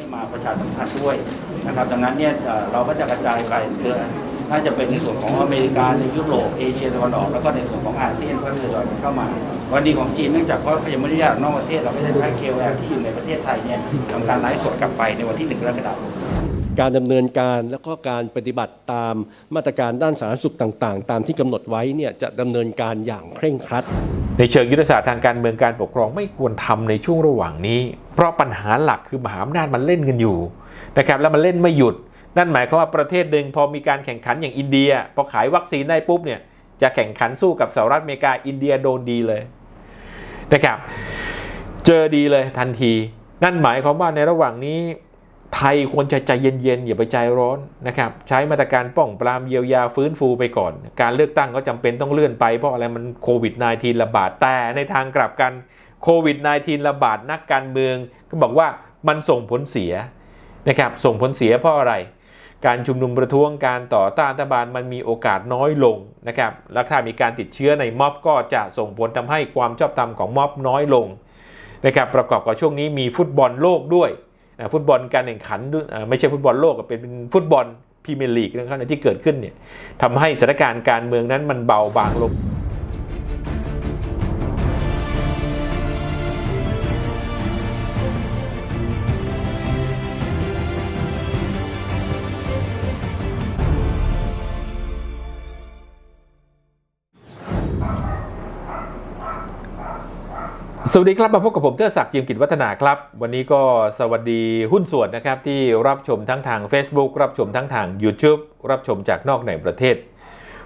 ให้มาประชาสัมพันธ์ด้วยนะครับ ดังนั้นเนี่ยเราก็จะกระจายไปเรือน่าจะเป็นในส่วนของอเมริกาในยุโรปเอเชียตะวันออกแล้วก็ในส่วนของอาเซียนก็ทยอยเข้ามา วันดีของจีนเนื่องจากเขายังไม่ได้อนุญาตนอกประเทศเราก็จะใช้เคแอที่อยู่ในประเทศไทยเนี่ยทำการไลฟ์สดกลับไปในวันที่หนึ่งกรกฎาคม การดำเนินการแล้วก็การปฏิบัติตามมาตรการด้านสาธารณสุขต่างๆ ตามที่กำหนดไว้เนี่ยจะดำเนินการอย่างเคร่งครัด ในเชิงยุทธศาสตร์ทางการเมืองการปกครองไม่ควรทำในช่วงระหว่างนี้ เพราะปัญหาหลักคือมหาอำนาจมันเล่นกันอยู่นะครับแล้วมันเล่นไม่หยุด นั่นหมายความว่าประเทศหนึ่งพอมีการแข่งขันอย่างอินเดีย พอขายวัคซีนได้ปุ๊บเนี่ยจะแข่งขันสู้กับสหรัฐอเมริกาอินเดียโดนดีเลยนะครับเจอดีเลยทันที นั่นหมายความว่าในระหว่างนี้ ไทยควรจะใจเย็นๆอย่าไปใจร้อนนะครับใช้มาตรการป้องปรามเยียวยาฟื้นฟูไปก่อน การเลือกตั้งก็จำเป็นต้องเลื่อนไปเพราะอะไรมันโควิด -19 ระบาดแต่ในทางกลับกันโควิด -19 ระบาดนักการเมือง ก็บอกว่ามันส่งผลเสียนะครับส่งผลเสียเพราะอะไร การชุมนุมประท้วงการต่อต้านรัฐบาลมันมีโอกาสน้อยลงนะครับและถ้ามีการติดเชื้อในม็อบก็จะส่งผลทำให้ความชอบธรรมของม็อบน้อยลงนะครับประกอบกับช่วงนี้มีฟุตบอลโลกด้วย ฟุตบอลการแข่งขันไม่ใช่ฟุตบอลโลกเป็นเป็นฟุตบอลพรีเมียร์ลีกนะครับที่เกิดขึ้นเนี่ยทำให้สถานการณ์การเมืองนั้นมันเบาบางลง สวัสดีครับ มาพบกับผมเทอศักดิ์จิมกิจวัฒนาครับ วันนี้ก็สวัสดีหุ้นส่วนนะครับ ที่รับชมทั้งทาง Facebook รับชมทั้งทาง YouTube รับชมจากนอกในประเทศ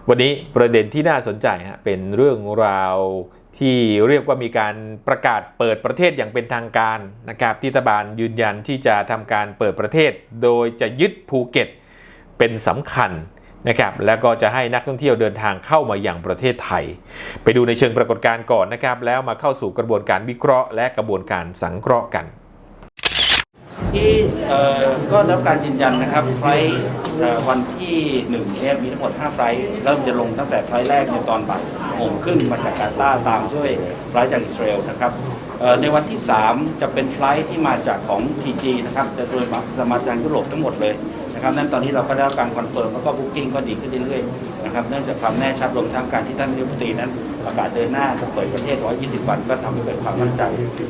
วันนี้ประเด็นที่น่าสนใจฮะเป็นเรื่องราวที่เรียกว่ามีการประกาศเปิดประเทศอย่างเป็นทางการนะครับที่รัฐบาลยืนยันที่จะทำการเปิดประเทศ โดยจะยึดภูเก็ตเป็นสำคัญ นะครับแล้วก็จะให้นักท่องเที่ยวเดินทางเข้ามาอย่างประเทศไทย ไปดูในเชิงปรากฏการณ์ก่อนนะครับแล้วมาเข้าสู่กระบวนการวิเคราะห์ และกระบวนการสังเคราะห์กันที่ก็ได้รับการยืนยันนะครับไฟล์วันที่หนึ่งเนี่ยมีทั้งหมด 5 ไฟล์เริ่มจะลงตั้งแต่ไฟล์แรกในตอนบ่ายโมงครึ่งมาจากกาตาตามด้วยไฟล์จากอิสราเอลนะครับในวันที่ 3 จะเป็นไฟลท์ที่มาจากของ TG นะครับจะโดยสมาจากยุโรปทั้งหมดเลย นะครับนั้นตอนนี้เราก็ได้รับการคอนเฟิร์มแล้วก็บุ๊กิ้งก็ดีขึ้นเรื่อยๆนะครับเนื่องจากความแน่ชัดรวมทั้งการที่ท่านนายกรัฐมนตรีนั้นประกาศเดินหน้าจะเปิดประเทศ 120 วันก็ทำให้เกิดความมั่นใจ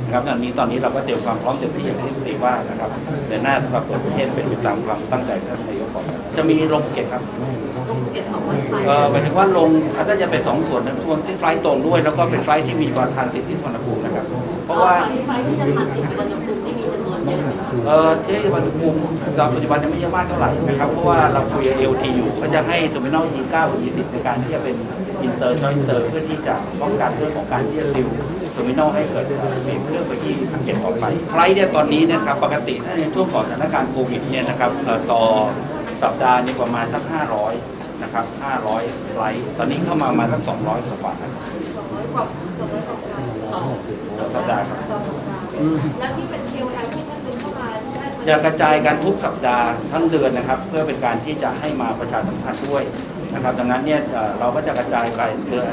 นะครับตอนนี้ตอนนี้เราก็เตรียมความพร้อมเต็มที่อย่างที่รัฐมนตรีว่านะครับเดินหน้าสำหรับเปิดประเทศเป็นไปตามความตั้งใจของท่านนายกบอกจะมีลงภูเก็ตครับลงภูเก็ตสองวันไฟเอ่อหมายถึงว่าลงถ้าจะเป็นสองส่วนนะส่วนที่ไฟล์ตรงด้วย แล้วก็เป็นไฟล์ที่มีวันทานสิทธิ์ที่สุวรรณภูมินะครับ เพราะว่าไฟที่จะผ่านสิบวันยภูมิที่มีจำนวนเยอะไหมคะ เอ่อที่สุวรรณภูมิตอนปัจจุบันยังไม่เยอะมากเท่าไหร่นะครับเพราะว่าเราคุยกับเอลทีอยู่ก็จะให้เทอร์มินอล E9 กับ E10 ในการที่จะเป็นอินเตอร์จอยอินเตอร์เพื่อที่จะป้องกันเรื่องของการที่จะซิลเทอร์มินอลให้เกิดมีเครื่องไปที่ภูเก็ตต่อไปไฟล์เนี่ยตอนนี้เนยนะครับปกติถ้าในช่วงก่อนสถานการณ์โควิดเนี่ยนะครับเอ่อต่อสัปดาห์เนี่ยประมาณสัก 500 นะครับ 500ไฟล์ตอนนี้เข้ามาประมาณสัก 200 กว่าๆสองร้อยกว่าสองร้อยกว่าต่อต่อสัปดาห์ครับต่อสัปดาห์แล้วที่เป็น KOL ที่ท่านดึงเข้ามาได้ จะกระจายกันทุกสัปดาห์ทั้งเดือนนะครับ เพื่อเป็นการที่จะให้มาประชาสัมพันธ์ด้วยนะครับ ดังนั้นเนี่ยเราก็จะกระจายไปเดือน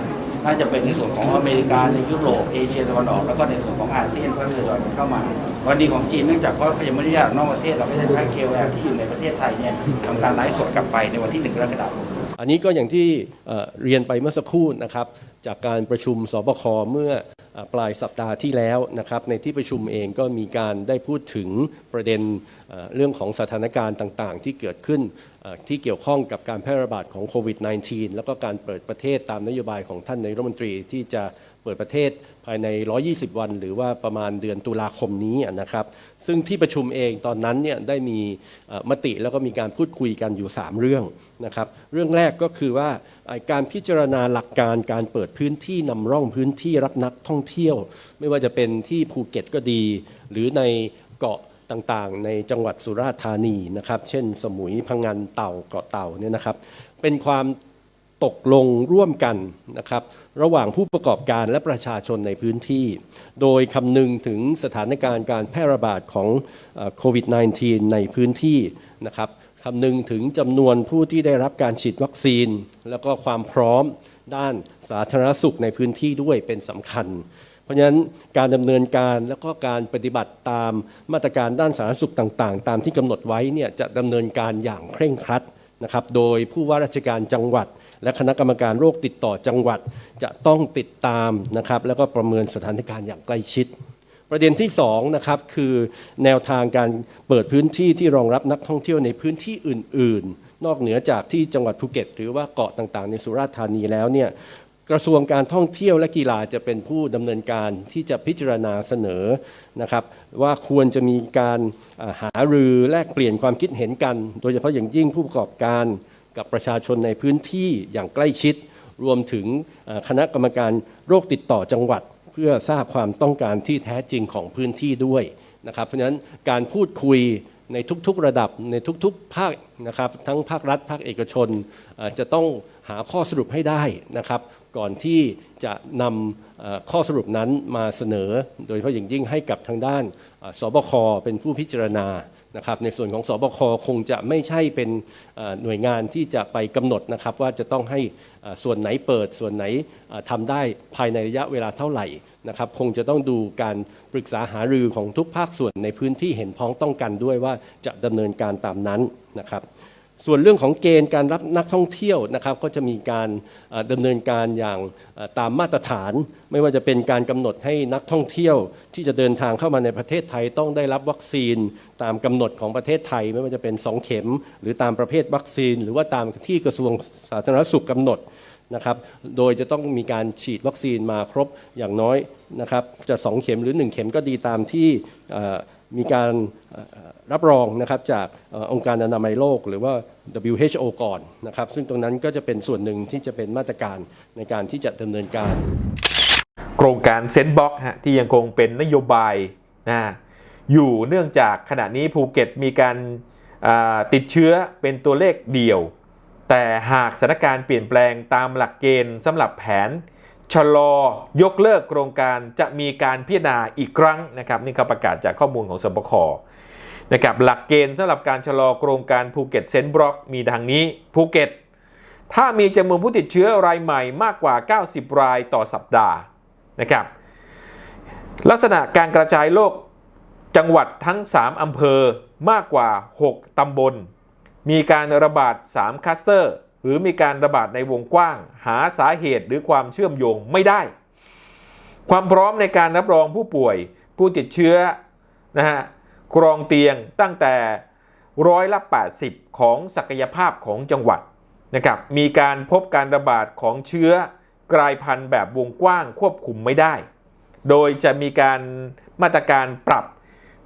น่าจะเป็นในส่วนของอเมริกาในยุโรปเอเชียตะวันออกแล้วก็ในส่วนของอาเซียนก็ทยอยเข้ามาวันดีของจีนเนื่องจากเขายังไม่ได้อนุญาตนอกประเทศเราก็จะใช้เคแอที่อยู่ในประเทศไทยเนี่ยทำการไลฟ์สดกลับไปในวันที่หนึ่งกรกฎาคมอันนี้ก็อย่างที่เรียนไปเมื่อสักครู่นะครับ จากการประชุมสบคเมื่อ ปลายสัปดาห์ที่แล้วนะครับในที่ประชุมเองก็มีการได้พูดถึงประเด็นเรื่องของสถานการณ์ต่างๆ ที่เกิดขึ้นที่เกี่ยวข้องกับการแพร่ระบาดของโควิด -19 แล้วก็การเปิดประเทศตามนโยบายของท่านนายกรัฐมนตรีที่จะ เปิดประเทศภายใน 120 วัน หรือว่าประมาณเดือนตุลาคมนี้นะครับ ซึ่งที่ประชุมเองตอนนั้นเนี่ยได้มีมติแล้วก็มีการพูดคุยกันอยู่ 3 เรื่องนะครับ เรื่องแรกก็คือว่าการพิจารณาหลักการการเปิดพื้นที่นำร่องพื้นที่รับนักท่องเที่ยว ไม่ว่าจะเป็นที่ภูเก็ตก็ดี หรือในเกาะต่างๆ ในจังหวัดสุราษฎร์ธานีนะครับ เช่น สมุยพังงานเต่าเกาะเต่าเนี่ยนะครับ เป็นความ ตกลงร่วมกันนะครับระหว่างผู้ประกอบการและประชาชนในพื้นที่ โดยคำนึงถึงสถานการณ์การแพร่ระบาดของโควิด -19 ในพื้นที่นะครับคำนึงถึงจำนวนผู้ที่ได้รับการฉีดวัคซีน แล้วก็ความพร้อมด้านสาธารณสุขในพื้นที่ด้วยเป็นสำคัญ เพราะราะฉะนั้นการดำเนินการแล้วก็การปฏิบัติตามมาตรการด้านสาธารณสุขต่าง ๆ ตามที่กำหนดไว้เนี่ยจะดำเนินการอย่างเคร่งครัดนะครับ โดยผู้ว่าราชการจังหวัด และคณะกรรมการโรคติดต่อจังหวัดจะต้องติดตามนะครับ แล้วก็ประเมินสถานการณ์อย่างใกล้ชิด ประเด็นที่2นะครับคือแนวทางการเปิดพื้นที่ที่รองรับนักท่องเที่ยวในพื้นที่อื่น ๆ นอกเหนือจากที่จังหวัดภูเก็ต หรือว่าเกาะต่างๆ ในสุราษฎร์ธานีแล้วเนี่ยกระทรวงการท่องเที่ยวและกีฬาจะเป็นผู้ดำเนินการที่จะพิจารณาเสนอนะครับ ว่าควรจะมีการหารือแลกเปลี่ยนความคิดเห็นกัน โดยเฉพาะอย่างยิ่งผู้ประกอบการ กับประชาชนในพื้นที่อย่างใกล้ชิด รวมถึงคณะกรรมการโรคติดต่อจังหวัด เพื่อทราบความต้องการที่แท้จริงของพื้นที่ด้วยนะครับ เพราะฉะนั้นการพูดคุยในทุกๆระดับในทุกๆภาคนะครับทั้งภาครัฐภาคเอกชนจะต้องหาข้อสรุปให้ได้นะครับ ก่อนที่จะนำข้อสรุปนั้นมาเสนอ โดยเฉพาะอย่างยิ่งให้กับทางด้านสบคเป็นผู้พิจารณา นะครับในส่วนของสบคคงจะไม่ใช่เป็นหน่วยงานที่จะไปกำหนดนะครับว่าจะต้องให้ส่วนไหนเปิดส่วนไหนเอ่อทำได้ภายในระยะเวลาเท่าไหร่นะครับคงจะต้องดูการปรึกษาหารือของทุกภาคส่วนในพื้นที่เห็นพ้องต้องกันด้วยว่าจะดำเนินการตามนั้นนะครับ ส่วนเรื่องของเกณฑ์การรับนักท่องเที่ยวนะครับก็จะมีการเอ่อดำเนินการอย่างตามมาตรฐาน ไม่ว่าจะเป็นการกำหนดให้นักท่องเที่ยว ที่จะเดินทางเข้ามาในประเทศไทยต้องได้รับวัคซีน ตามกำหนดของประเทศไทย ไม่ว่าจะเป็น 2 เข็ม หรือตามประเภทวัคซีน หรือว่าตามที่กระทรวงสาธารณสุขกำหนดนะครับ โดยจะต้องมีการฉีดวัคซีนมาครบอย่างน้อยนะครับจะ 2 เข็มหรือ 1 เข็มก็ดีตามที่ มีการรับรองนะครับจากอองค์การอนามัยโลก หรือว่า WHO ก่อนนะครับ ซึ่งตรงนั้นก็จะเป็นส่วนหนึ่งที่จะเป็นมาตรการในการที่จะดำเนินการ โครงการเซ็นบ็อกฮะที่ยังคงเป็นนโยบายนะอยู่เนื่องจากขณะนี้ภูเก็ตมีการติดเชื้อเป็นตัวเลขเดียว แต่หากสถานการณ์เปลี่ยนแปลงตามหลักเกณฑ์สำหรับแผน ชะลอยกเลิกโครงการจะมีการพิจารณาอีกครั้งนะครับนี่เขาประกาศจากข้อมูลของสบคนะครับหลักเกณฑ์สำหรับการชะลอโครงการภูเก็ตเซนบล็อกมีดังนี้ภูเก็ต ถ้ามีจำนวนผู้ติดเชื้อรายใหม่มากกว่า 90 รายต่อสัปดาห์นะครับลักษณะการกระจายโรคจังหวัดทั้ง 3 อำเภอมากกว่า 6 ตำบล มีการระบาด 3 คลัสเตอร์ หรือมีการระบาดในวงกว้าง หาสาเหตุหรือความเชื่อมโยงไม่ได้ ความพร้อมในการรับรองผู้ป่วย ผู้ติดเชื้อนะฮะกรองเตียงตั้งแต่ร้อยละ 80 ของศักยภาพของจังหวัดนะครับมีการพบการระบาดของเชื้อกลายพันธุ์แบบวงกว้างควบคุมไม่ได้ โดยจะมีการมาตรการปรับ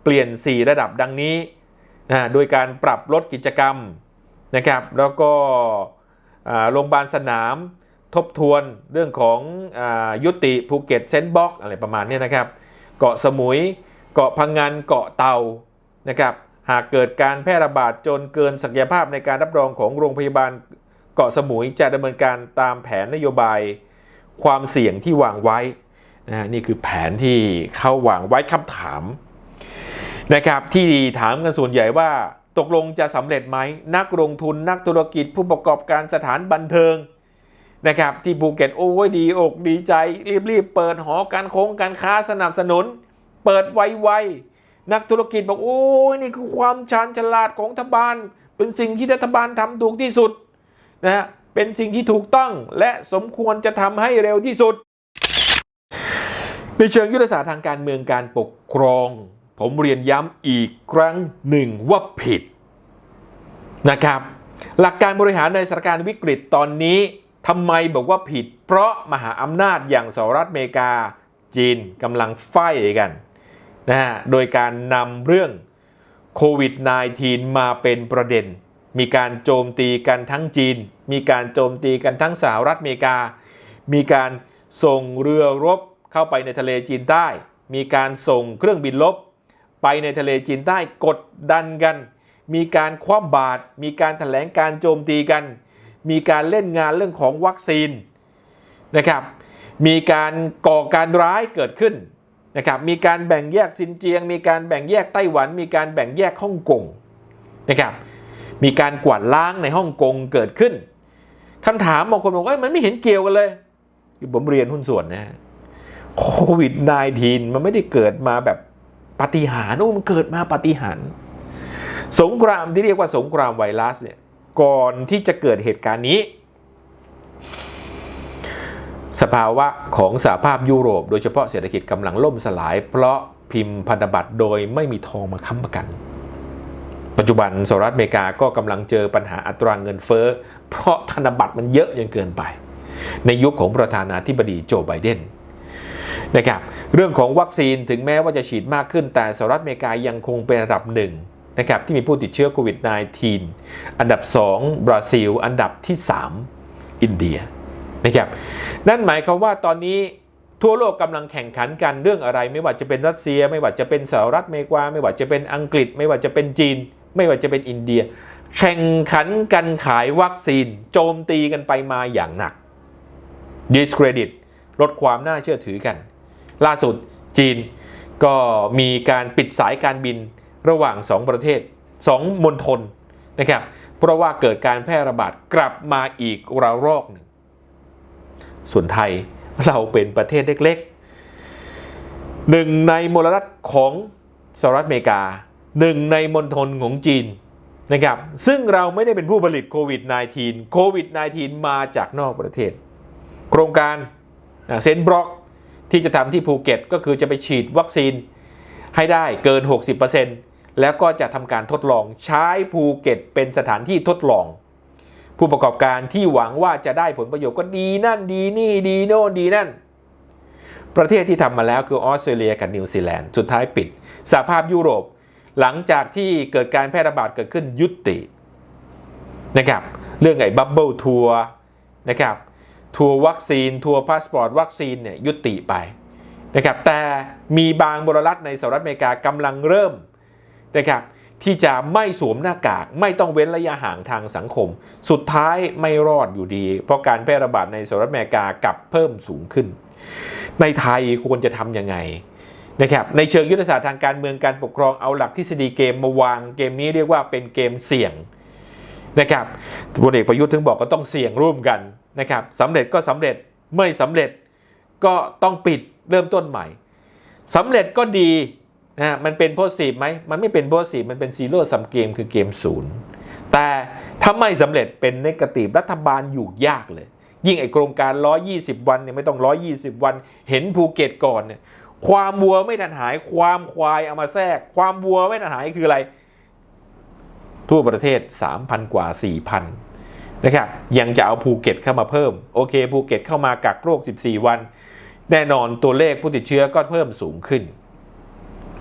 เปลี่ยน 4 ระดับดังนี้นะโดยการปรับลดกิจกรรมนะครับแล้วก็ โรงพยาบาลสนามทบทวนเรื่องของอยุติภูเก็ตเซนต์บ็อกอะไรประมาณนี้นะครับ เกาะสมุย เกาะพังงานเกาะเตานะครับหากเกิดการแพร่ระบาดจนเกินศักยภาพในการรับรองของโรงพยาบาลเกาะสมุยจะดำเนินการตามแผนนโยบายความเสี่ยงที่วางไว้นะฮะนี่คือแผนที่เขาวางไว้คำถามนะครับที่ถามกันส่วนใหญ่ว่า ตกลงจะสำเร็จไหมนักลงทุนนักธุรกิจผู้ประกอบการสถานบันเทิงนะครับที่ภูเก็ตโอ้ยดีอกดีใจ รีบๆ เปิดหอการโค้งการค้าสนับสนุน เปิดไวๆ นักธุรกิจบอก โอ้ยนี่คือความชาญฉลาดของรัฐบาล เป็นสิ่งที่รัฐบาลทำถูกที่สุดนะฮะเป็นสิ่งที่ถูกต้องและสมควรจะทำให้เร็วที่สุด ในเชิงยุทธศาสตร์ทางการเมืองการปกครอง ผมเรียนย้ำอีกครั้งหนึ่งว่าผิด นะครับ หลักการบริหารในสถานการณ์วิกฤตตอนนี้ทำไมบอกว่าผิด เพราะมหาอำนาจอย่างสหรัฐอเมริกา จีนกำลังไฟกันนะฮะโดยการนำเรื่องโควิด -19 มาเป็นประเด็น มีการโจมตีกันทั้งจีน มีการโจมตีกันทั้งสหรัฐอเมริกา มีการส่งเรือรบเข้าไปในทะเลจีนใต้ มีการส่งเครื่องบินลบไปในทะเลจีนใต้กดดันกัน มีการคว่ำบาตรมีการแถลงการโจมตีกัน มีการเล่นงานเรื่องของวัคซีนนะครับ มีการก่อการร้ายเกิดขึ้นนะครับ มีการแบ่งแยกซินเจียง มีการแบ่งแยกไต้หวัน มีการแบ่งแยกฮ่องกงนะครับ มีการกวาดล้างในฮ่องกงเกิดขึ้นคำถามบางคนบอกว่ามันไม่เห็นเกี่ยวกันเลยผมเรียนหุ้นส่วนนะโควิด -19 มันไม่ได้เกิดมาแบบปฏิหาริย์โอ้มันเกิดมาปฏิหาร สงครามที่เรียกว่าสงครามไวรัสเนี่ยก่อนที่จะเกิดเหตุการณ์นี้ สภาวะของสหภาพยุโรป โดยเฉพาะเศรษฐกิจกำลังล่มสลาย เพราะพิมพ์พันธบัตรโดยไม่มีทองมาค้ำประกัน ปัจจุบันสหรัฐอเมริกาก็กำลังเจอปัญหาอัตราเงินเฟ้อ เพราะธนบัตรมันเยอะจนเกินไป ในยุคของประธานาธิบดีโจไบเดนนะครับเรื่องของวัคซีนถึงแม้ว่าจะฉีดมากขึ้นแต่สหรัฐอเมริกายังคงเป็นอันดับหนึ่ง นะครับที่มีผู้ติดเชื้อโควิด -19 อันดับ 2 บราซิล อันดับที่ 3 อินเดียนะครับนั่นหมายความว่าตอนนี้ทั่วโลกกำลังแข่งขันกันเรื่องอะไร ไม่ว่าจะเป็นรัสเซีย ไม่ว่าจะเป็นสหรัฐอเมริกาไม่ว่าจะเป็นอังกฤษ ไม่ว่าจะเป็นจีน ไม่ว่าจะเป็นอินเดีย แข่งขันกันขายวัคซีน โจมตีกันไปมาอย่างหนัก discredit ลดความน่าเชื่อถือกัน ล่าสุดจีนก็มีการปิดสายการบิน ระหว่าง 2 ประเทศ 2มณฑลนะครับ เพราะว่าเกิดการแพร่ระบาดกลับมาอีกระลอกหนึ่ง ส่วนไทยเราเป็นประเทศเล็กๆหนึ่งในมลรัฐของสหรัฐอเมริกาหนึ่งในมณฑลของจีนนะครับซึ่งเราไม่ได้เป็นผู้ผลิตโควิด -19 โควิด -19 มาจากนอกประเทศ โครงการเซนบล็อกที่จะทำที่ภูเก็ตก็คือจะไปฉีดวัคซีนให้ได้เกิน 60% แล้วก็จะทำการทดลองใช้ภูเก็ตเป็นสถานที่ทดลอง ผู้ประกอบการที่หวังว่าจะได้ผลประโยชน์ก็ดีนั่นดีนี่ดีโน่นดีนั่น ประเทศที่ทำมาแล้วคือออสเตรเลียกับนิวซีแลนด์สุดท้ายปิดสหภาพยุโรป หลังจากที่เกิดการแพร่ระบาดเกิดขึ้นยุตินะครับเรื่องไอ้บับเบิลทัวร์นะครับทัวร์วัคซีน ทัวร์พาสปอร์ตวัคซีนเนี่ยยุติไปนะครับแต่มีบางบรรัฐในสหรัฐอเมริกากำลังเริ่ม นะครับที่จะไม่สวมหน้ากากไม่ต้องเว้นระยะห่างทางสังคม สุดท้ายไม่รอดอยู่ดี เพราะการแพร่ระบาดในสหรัฐอเมริกากลับเพิ่มสูงขึ้น ในไทยควรจะทำยังไงนะครับในเชิงยุทธศาสตร์ทางการเมืองการปกครองเอาหลักทฤษฎีเกมมาวางเกมนี้เรียกว่าเป็นเกมเสี่ยงนะครับพลเอกประยุทธ์ถึงบอกก็ต้องเสี่ยงร่วมกันนะครับสำเร็จก็สำเร็จไม่สำเร็จก็ต้องปิดเริ่มต้นใหม่สำเร็จก็ดี นะมันเป็นโพสิทีฟไหมมันไม่เป็นโพสิทีฟมันเป็นซีโร่ซัมเกมคือเกมศูนย์แต่ถ้าไม่สำเร็จเป็นนกาทีฟรัฐบาลอยู่ยากเลย ยิ่งไอโครงการ 120 วันเนี่ยไม่ต้อง 120 วัน เห็นภูเก็ตก่อนเนี่ยความวัวไม่ทันหายความควายเอามาแทรก ความวัวไม่ทันหายคืออะไร ทั่วประเทศ 3,000 กว่า 4,000นะครับยังจะเอาภูเก็ตเข้ามาเพิ่ม โอเคภูเก็ตเข้ามากักโรค 14 วัน แน่นอนตัวเลขผู้ติดเชื้อก็เพิ่มสูงขึ้น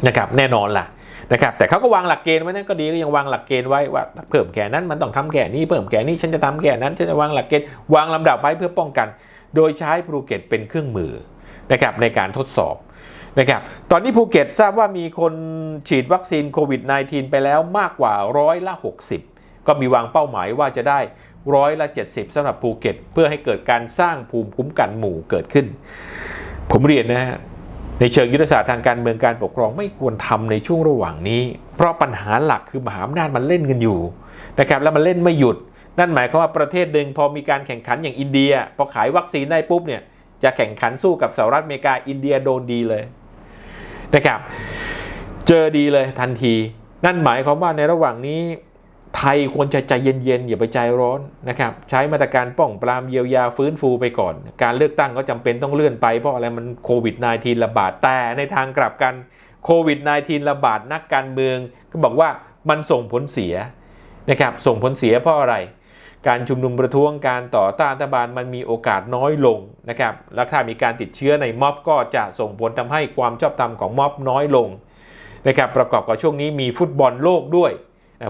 นะครับแน่นอนล่ะนะครับแต่เขาก็วางหลักเกณฑ์ไว้นั่นก็ดีก็ยังวางหลักเกณฑ์ไว้ว่าเพิ่มแก่นั้นมันต้องทำแก่นี้เพิ่มแก่นี้ฉันจะทำแก่นั้นฉันจะวางหลักเกณฑ์วางลำดับไว้เพื่อป้องกัน โดยใช้ภูเก็ตเป็นเครื่องมือนะครับในการทดสอบนะครับตอนนี้ภูเก็ตทราบว่ามีคนฉีดวัคซีนโควิด -19 ไปแล้วมากกว่าร้อยละ 60 ก็มีวางเป้าหมายว่าจะได้ร้อยละ 70สำหรับภูเก็ต เพื่อให้เกิดการสร้างภูมิคุ้มกันหมู่เกิดขึ้น ผมเรียนนะฮะ ในเชิงยุทธศาสตร์ทางการเมืองการปกครองไม่ควรทำในช่วงระหว่างนี้ เพราะปัญหาหลักคือมหาอำนาจมันเล่นกันอยู่นะครับแล้วมันเล่นไม่หยุด นั่นหมายความว่าประเทศหนึ่งพอมีการแข่งขันอย่างอินเดีย พอขายวัคซีนได้ปุ๊บเนี่ยจะแข่งขันสู้กับสหรัฐอเมริกาอินเดียโดนดีเลยนะครับเจอดีเลยทันที นั่นหมายความว่าในระหว่างนี้ ไทยควรจะใจเย็นๆอย่าไปใจร้อนนะครับใช้มาตรการป้องปรามเยียวยาฟื้นฟูไปก่อน การเลือกตั้งก็จำเป็นต้องเลื่อนไปเพราะอะไรมันโควิด -19 ระบาดแต่ในทางกลับกันโควิด -19 ระบาดนักการเมือง ก็บอกว่ามันส่งผลเสียนะครับส่งผลเสียเพราะอะไร การชุมนุมประท้วงการต่อต้านรัฐบาลมันมีโอกาสน้อยลงนะครับและถ้ามีการติดเชื้อในม็อบก็จะส่งผลทำให้ความชอบธรรมของม็อบน้อยลงนะครับประกอบกับช่วงนี้มีฟุตบอลโลกด้วย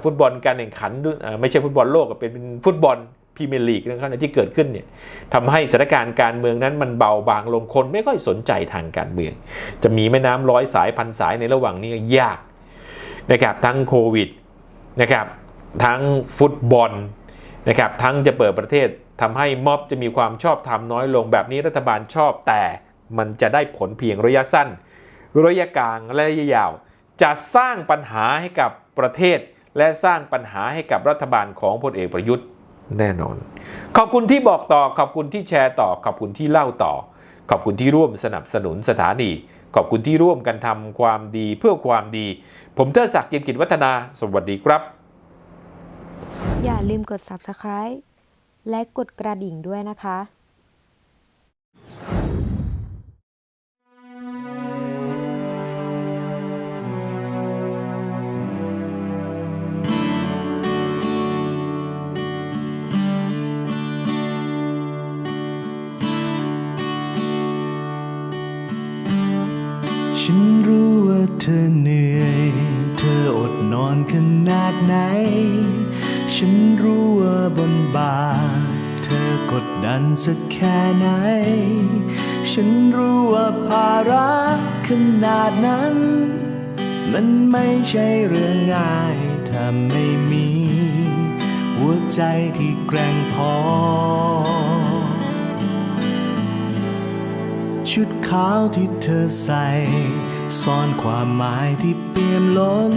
ฟุตบอลการแข่งขันไม่ใช่ฟุตบอลโลกเป็นฟุตบอลพรีเมียร์ลีกนะครับที่เกิดขึ้นเนี่ยทำให้สถานการณ์การเมืองนั้นมันเบาบางลงคนไม่ค่อยสนใจทางการเมือง จะมีแม่น้ำร้อยสายพันสายในระหว่างนี้ยากนะครับทั้งโควิดนะครับทั้งฟุตบอลนะครับทั้งจะเปิดประเทศทำให้ม็อบจะมีความชอบธรรมน้อยลงแบบนี้รัฐบาลชอบแต่มันจะได้ผลเพียงระยะสั้น ระยะกลางและระยะยาว จะสร้างปัญหาให้กับประเทศ และสร้างปัญหาให้กับรัฐบาลของพลเอกประยุทธ์แน่นอน ขอบคุณที่บอกต่อ ขอบคุณที่แชร์ต่อ ขอบคุณที่เล่าต่อ ขอบคุณที่ร่วมสนับสนุนสถานี ขอบคุณที่ร่วมกันทำความดีเพื่อความดี ผมเทอศักดิ์เจียมกิจวัฒนา สวัสดีครับ อย่าลืมกด subscribe และกดกระดิ่งด้วยนะคะ สักแค่ไหน ฉันรู้ว่าภาระขนาดนั้น มันไม่ใช่เรื่องง่ายถ้าไม่มี หัวใจที่แกร่งพอ ชุดขาวที่เธอใส่ ซ่อนความหมายที่เปี่ยมล้น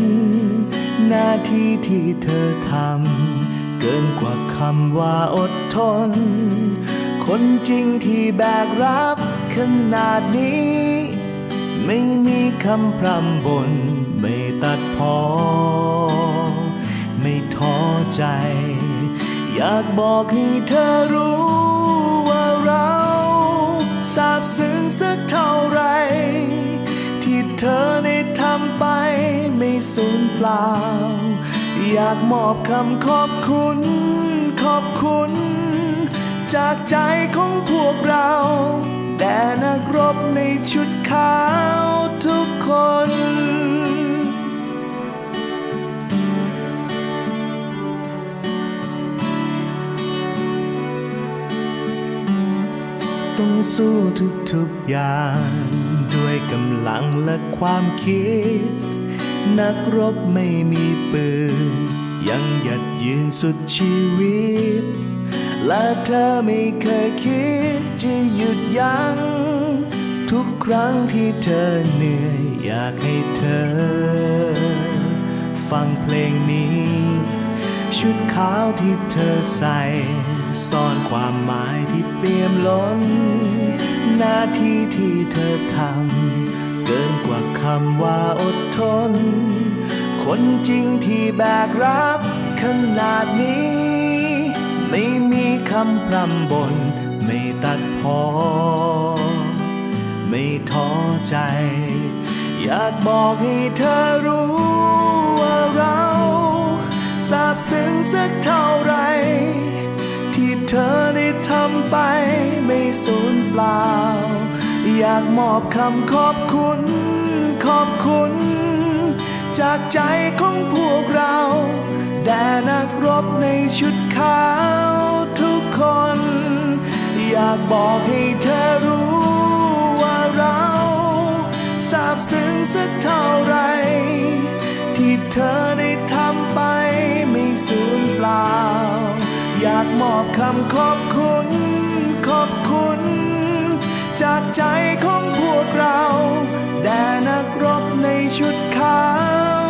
หน้าที่ที่เธอทำเกินกว่าคำว่าอดทน คนจริงที่แบกรับขนาดนี้ ไม่มีคำพร่ำบน ไม่ตัดพอ ไม่ท้อใจ อยากบอกให้เธอรู้ว่าเราซาบซึ้งสักเท่าไร ที่เธอได้ทำไปไม่สูญเปล่า อยากมอบคำขอบคุณ ขอบคุณ จากใจของพวกเราแด่นักรบในชุดขาวทุกคน ต้องสู้ทุกๆอย่าง ด้วยกำลังและความคิด นักรบไม่มีปืน ยังหยัดยืนสุดชีวิต และเธอไม่เคยคิดจะหยุดยัง้งทุกครั้งที่เธอเหนื่อย อยากให้เธอ ฟังเพลงนี้ ชุดขาวที่เธอใส่ซ่อนความหมายที่เปี่ยมล้น หน้าที่ที่เธอทำเกินกว่าคำว่าอดทน คนจริงที่แบกรับขนาดนี้ ไม่มีคำพร่ำบน ไม่ตัดพอ ไม่ท้อใจ อยากบอกให้เธอรู้ว่าเราซาบซึ้งสักเท่าไร ที่เธอได้ทำไปไม่สูญเปล่า อยากมอบคำขอบคุณ ขอบคุณ จากใจของพวกเรา แด่นักรบในชุด ขาวทุกคน อยากบอกให้เธอรู้ว่าเราซาบซึ้งสักเท่าไร ที่เธอได้ทำไปไม่สูญเปล่า อยากมอบคำขอบคุณขอบคุณ จากใจของพวกเรา แด่นักรบในชุดขาว